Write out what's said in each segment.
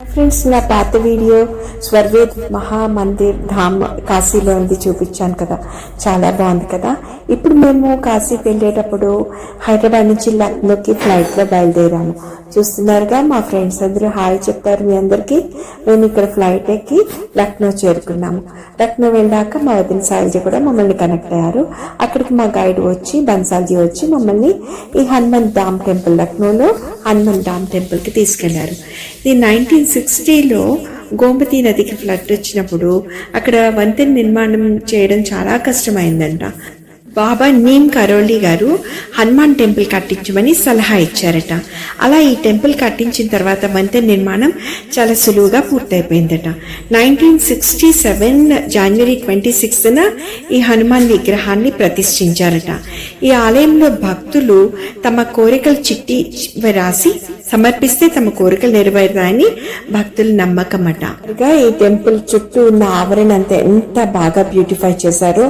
Friends నా పాత video స్వర్వేద్ మహామందిర్ ధామ్ కాశీలో ఉంది చూపించాను కదా. చాలా బాగుంది కదా. ఇప్పుడు మేము కాశీకి వెళ్ళేటప్పుడు హైదరాబాద్ నుంచి లక్నోకి ఫ్లైట్లో బయలుదేరాము. చూస్తున్నారుగా మా ఫ్రెండ్స్ అందరూ హాయ్ చెప్పారు మీ అందరికీ. మేము ఇక్కడ ఫ్లైట్ ఎక్కి లక్నో చేరుకున్నాము. లక్నో వెళ్ళాక మా వదిన సాయిజీ కూడా మమ్మల్ని కనెక్ట్ అయ్యారు. అక్కడికి మా గైడ్ వచ్చి బన్సాల్జీ వచ్చి మమ్మల్ని ఈ హనుమంత్ ధామ్ టెంపుల్ లక్నోలో హనుమంత్ ధామ్ టెంపుల్కి తీసుకెళ్ళారు. ఇది నైన్టీన్ సిక్స్టీలో గోమతి నదికి ఫ్లడ్ వచ్చినప్పుడు అక్కడ వంతెన నిర్మాణం చేయడం చాలా కష్టమైందంట. బాబా నీమ్ కరోలి గారు హనుమాన్ టెంపుల్ కట్టించమని సలహా ఇచ్చారట. అలా ఈ టెంపుల్ కట్టించిన తర్వాత వంతెన నిర్మాణం చాలా సులువుగా పూర్తయిపోయిందట. నైన్టీన్ సిక్స్టీ సెవెన్ జనవరి ట్వంటీ సిక్స్త్న ఈ హనుమాన్ విగ్రహాన్ని ప్రతిష్ఠించారట. ఈ ఆలయంలో భక్తులు తమ కోరికలు చిట్టి రాసి సమర్పిస్తే తమ కోరికలు నెరవేరుతాయని భక్తుల నమ్మకం అట ఈ టెంపుల్ చుట్టూ ఉన్న ఆవరణ అంతా ఎంత బాగా బ్యూటిఫై చేశారో.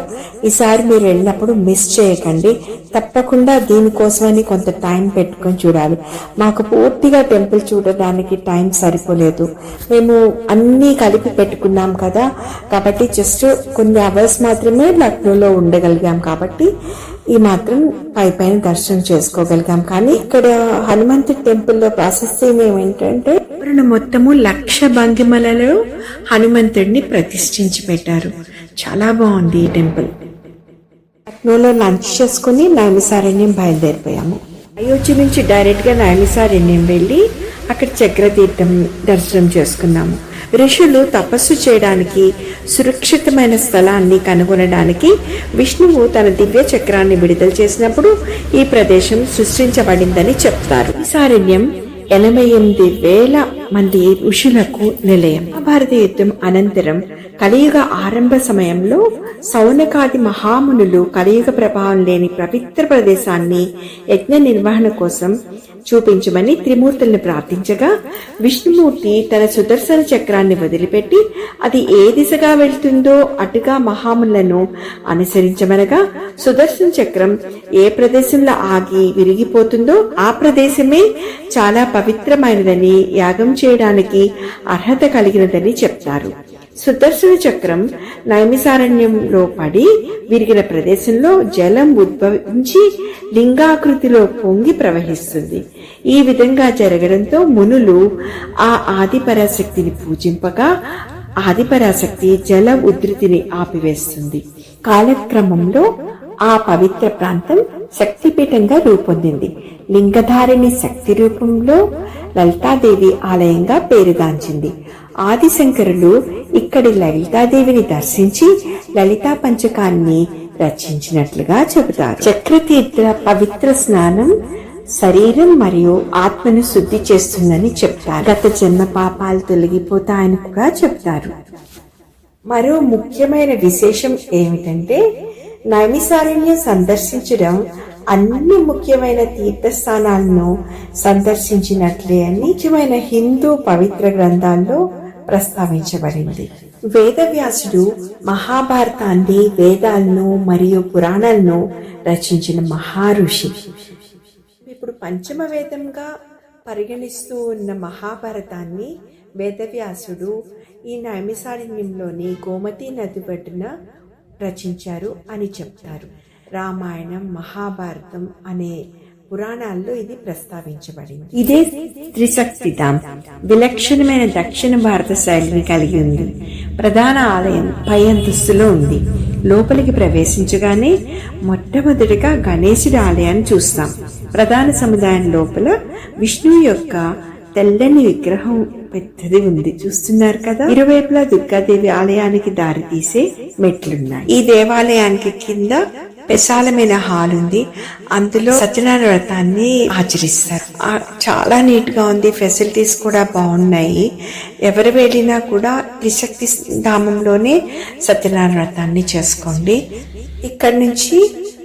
ఈసారి మీరు వెళ్ళినప్పుడు మిస్ చేయకండి. తప్పకుండా దీనికోసమని కొంత టైం పెట్టుకొని చూడాలి. మాకు పూర్తిగా టెంపుల్ చూడడానికి టైం సరిపోలేదు. మేము అన్నీ కలిపి పెట్టుకున్నాం కదా. కాబట్టి జస్ట్ కొన్ని అవర్స్ మాత్రమే లక్నోలో ఉండగలిగాం కాబట్టి ఈ మాత్రం పై పైన దర్శనం చేసుకోగలిగాం. కానీ ఇక్కడ హనుమంతు టెంపుల్లో ప్రాసెస్ ఏమిటంటే ఆవరణ మొత్తము లక్ష భంగిమలలో హనుమంతుడిని ప్రతిష్ఠించి పెట్టారు. చాలా బాగుంది ఈ టెంపుల్ నూనె లంచ్ చేసుకుని నైమిసారణ్యం బయలుదేరిపోయాము. అయోధ్య నుంచి డైరెక్ట్గా నైమిసారణ్యం వెళ్ళి అక్కడ చక్రతీర్థం దర్శనం చేసుకున్నాము. ఋషులు తపస్సు చేయడానికి సురక్షితమైన స్థలాన్ని కనుగొనడానికి విష్ణువు తన దివ్య చక్రాన్ని విడుదల చేసినప్పుడు ఈ ప్రదేశం సృష్టించబడిందని చెప్తారు. సారణ్యం ఎనభై ఎనిమిది వేల మంది ఋషులకు నిలయం. మహాభారత యుద్ధం అనంతరం కలియుగ ఆరంభ సమయంలో సౌనకాది మహామునులు కలియుగ ప్రభావం లేని పవిత్ర ప్రదేశాన్ని యజ్ఞ నిర్వహణ కోసం చూపించమని త్రిమూర్తులను ప్రార్థించగా విష్ణుమూర్తి తన సుదర్శన చక్రాన్ని వదిలిపెట్టి అది ఏ దిశగా వెళ్తుందో అటుగా మహాములను అనుసరించమనగా సుదర్శన చక్రం ఏ ప్రదేశంలో ఆగి విరిగిపోతుందో ఆ ప్రదేశమే చాలా పవిత్రమైనదని యాగం చేయడానికి అర్హత కలిగినదని చెప్తారు. సుదర్శన చక్రం నైమిసారణ్యంలో పడి విరిగిన ప్రదేశంలో జలం ఉద్భవించి లింగాకృతిలో పొంగి ప్రవహిస్తుంది. ఈ విధంగా జరగడంతో మునులు ఆ ఆదిపరాశక్తిని పూజింపగా ఆదిపరాశక్తి జల ఉధృతిని ఆపివేస్తుంది. కాలక్రమంలో ఆ పవిత్ర ప్రాంతం శక్తిపీఠంగా రూపొందింది. లింగధారిణి శక్తి రూపంలో లలితాదేవి ఆలయంగా పేరుగాంచింది ఆదిశంకరులు ఇక్కడి లలితాదేవిని దర్శించి లలితా పంచకాన్ని రచించినట్లుగా చెబుతారు. చక్రతీర్థ పవిత్ర స్నానం శరీరం మరియు ఆత్మను శుద్ధి చేస్తుందని చెప్తారు. గత జన్మ పాపాలు తొలగిపోతాయని కూడా చెప్తారు మరో ముఖ్యమైన విశేషం ఏమిటంటే నైమిసారణ్యం సందర్శించడం అన్ని ముఖ్యమైన తీర్థస్థానాలను సందర్శించినట్లే నిజమైన హిందూ పవిత్ర గ్రంథాల్లో ప్రస్తావించబడింది. వేదవ్యాసుడు మహాభారతాన్ని వేదాలను మరియు పురాణాలను రచించిన మహారుషి ఇప్పుడు పంచమ వేదంగా పరిగణిస్తూ ఉన్న మహాభారతాన్ని వేదవ్యాసుడు ఈ నైమిసారణ్యంలోని గోమతి నది ఒడ్డున రచించారు అని చెప్తారు. రామాయణం మహాభారతం అనే పురాణాల్లో ఇది ప్రస్తావించబడింది. ఇదే త్రిశక్తి ధామ్ విలక్షణమైన దక్షిణ భారత శైలిని కలిగి ఉంది. ప్రధాన ఆలయం పై అంతస్తులో ఉంది. లోపలికి ప్రవేశించగానే మొట్టమొదటిగా గణేశుడి ఆలయాన్ని చూస్తాం. ప్రధాన సముదాయం లోపల విష్ణువు యొక్క తెల్లని విగ్రహం పెద్దది ఉంది. చూస్తున్నారు కదా? ఇరువైపులా దుర్గాదేవి ఆలయానికి దారి తీసే మెట్లున్నాయి. ఈ దేవాలయానికి కింద విశాలమైన హాల్ ఉంది. అందులో సత్యనారాయణ వ్రతాన్ని ఆచరిస్తారు. చాలా నీట్గా ఉంది. ఫెసిలిటీస్ కూడా బాగున్నాయి. ఎవరు వెళ్ళినా కూడా త్రిశక్తి ధామంలోనే సత్యనారాయణ వ్రతాన్ని చేసుకోండి. ఇక్కడి నుంచి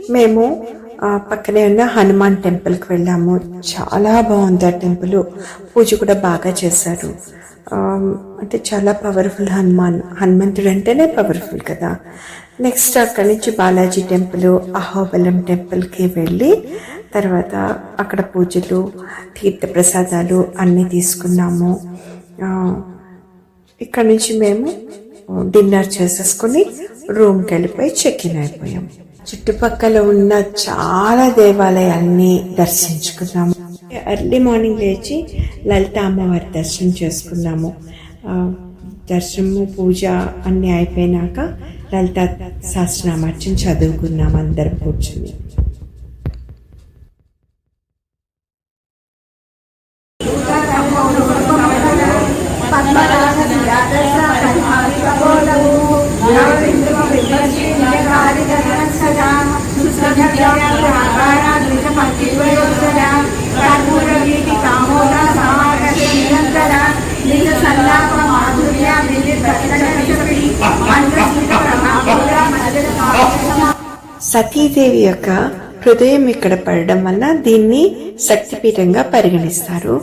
మేము పక్కనే ఉన్న హనుమాన్ టెంపుల్కి వెళ్ళాము. చాలా బాగుంది ఆ టెంపుల్. పూజ కూడా బాగా చేశారు. అంటే చాలా పవర్ఫుల్ హనుమాన్ హనుమంతుడు అంటేనే పవర్ఫుల్ కదా. నెక్స్ట్ అక్కడి నుంచి బాలాజీ టెంపుల్ అహోబలం టెంపుల్కి వెళ్ళి తర్వాత అక్కడ పూజలు తీర్థ ప్రసాదాలు అన్నీ తీసుకున్నాము. ఇక్కడ నుంచి మేము డిన్నర్ చేసేసుకుని రూమ్కి వెళ్ళిపోయి చెక్ ఇన్ అయిపోయాము. చుట్టుపక్కల ఉన్న చాలా దేవాలయాల్ని దర్శించుకున్నాము. ఎర్లీ మార్నింగ్ లేచి లలిత అమ్మవారి దర్శనం చేసుకున్నాము. దర్శనము పూజ అన్నీ అయిపోయినాక లలిత సహస్రనామార్చన చదువుకున్నాము అందరం కూర్చుని. సతీదేవి యొక్క హృదయం ఇక్కడ పడడం వలన దీన్ని శక్తిపీఠంగా పరిగణిస్తారు.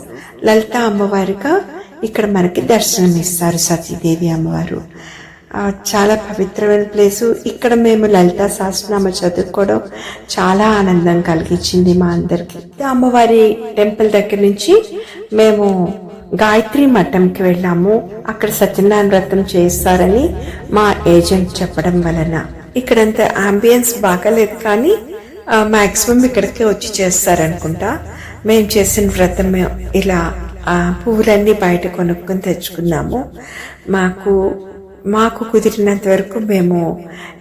లలిత అమ్మవారిగా ఇక్కడ మనకి దర్శనం ఇస్తారు సతీదేవి అమ్మవారు. చాలా పవిత్రమైన ప్లేసు. ఇక్కడ మేము లలిత సహస్రనామ చదువుకోవడం చాలా ఆనందం కలిగించింది మా అందరికి. అమ్మవారి టెంపుల్ దగ్గర నుంచి మేము గాయత్రి మఠంకి వెళ్ళాము. అక్కడ సత్యనారాయణ వ్రతం చేస్తారని మా ఏజెంట్ చెప్పడం వలన. ఇక్కడంత అంబియన్స్ బాగాలేదు కానీ మాక్సిమం ఇక్కడికే వచ్చి చేస్తారనుకుంటా. మేము చేసిన వ్రతం ఇలా ఆ, పువ్వులన్నీ బయట కొనుక్కొని తెచ్చుకున్నాము. మాకు మాకు కుదిరినంత వరకు మేము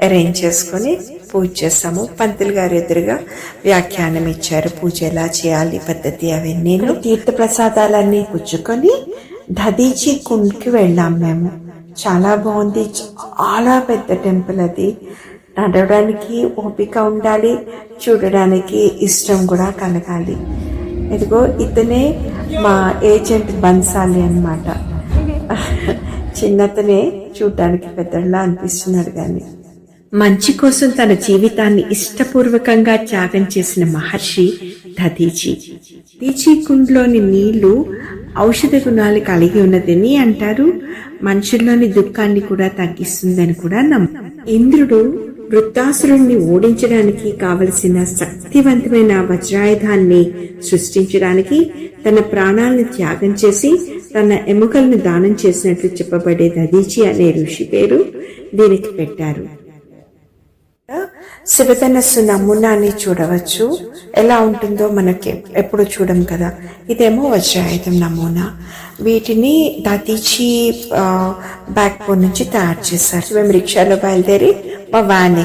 అరేంజ్ చేసుకొని పూజ చేస్తాము. పంతులు గారు ఎదురుగా వ్యాఖ్యానం ఇచ్చారు. పూజ ఎలా చేయాలి పద్ధతి అవన్నీ. తీర్థ ప్రసాదాలన్నీ పుచ్చుకొని దదీచి కుండ్కి వెళ్ళాము మేము. చాలా బాగుంది. చాలా పెద్ద టెంపుల్ అది. నడవడానికి ఓపిక ఉండాలి. చూడడానికి ఇష్టం కూడా కలగాలి. ఇదిగో ఇతనే మా ఏజెంట్ బన్సాలి అన్నమాట. చిన్నతనే చూడడానికి పెద్దలా అనిపిస్తున్నాడు కానీ మంచి కోసం తన జీవితాన్ని ఇష్టపూర్వకంగా త్యాగం చేసిన మహర్షి దధీచి దీచి కుండ్లోని నీళ్ళు ఔషధ గుణాలు కలిగి ఉన్నదని అంటారు. మనుషుల్లోని దుఃఖాన్ని కూడా తగ్గిస్తుందని కూడా నమ్మ. ఇంద్రుడు వృత్తాసురుణ్ణి ఓడించడానికి కావలసిన శక్తివంతమైన వజ్రాయుధాన్ని సృష్టించడానికి తన ప్రాణాలను త్యాగం చేసి తన ఎముకలను దానం చేసినట్లు చెప్పబడే దదీచి అనే ఋషి పేరు దీనికి పెట్టారు. శివధనస్సు నమూనాని చూడవచ్చు. ఎలా ఉంటుందో మనకి ఎప్పుడు చూడం కదా. ఇదేమో వజ్రాయుధం నమూనా. వీటిని దతీచి బ్యాక్ బోన్ నుంచి తయారు చేశారు. మేము రిక్షాలో బయలుదేరి మా వ్యాన్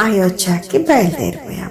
అయోధ్యకి బయలుదేరిపోయాం.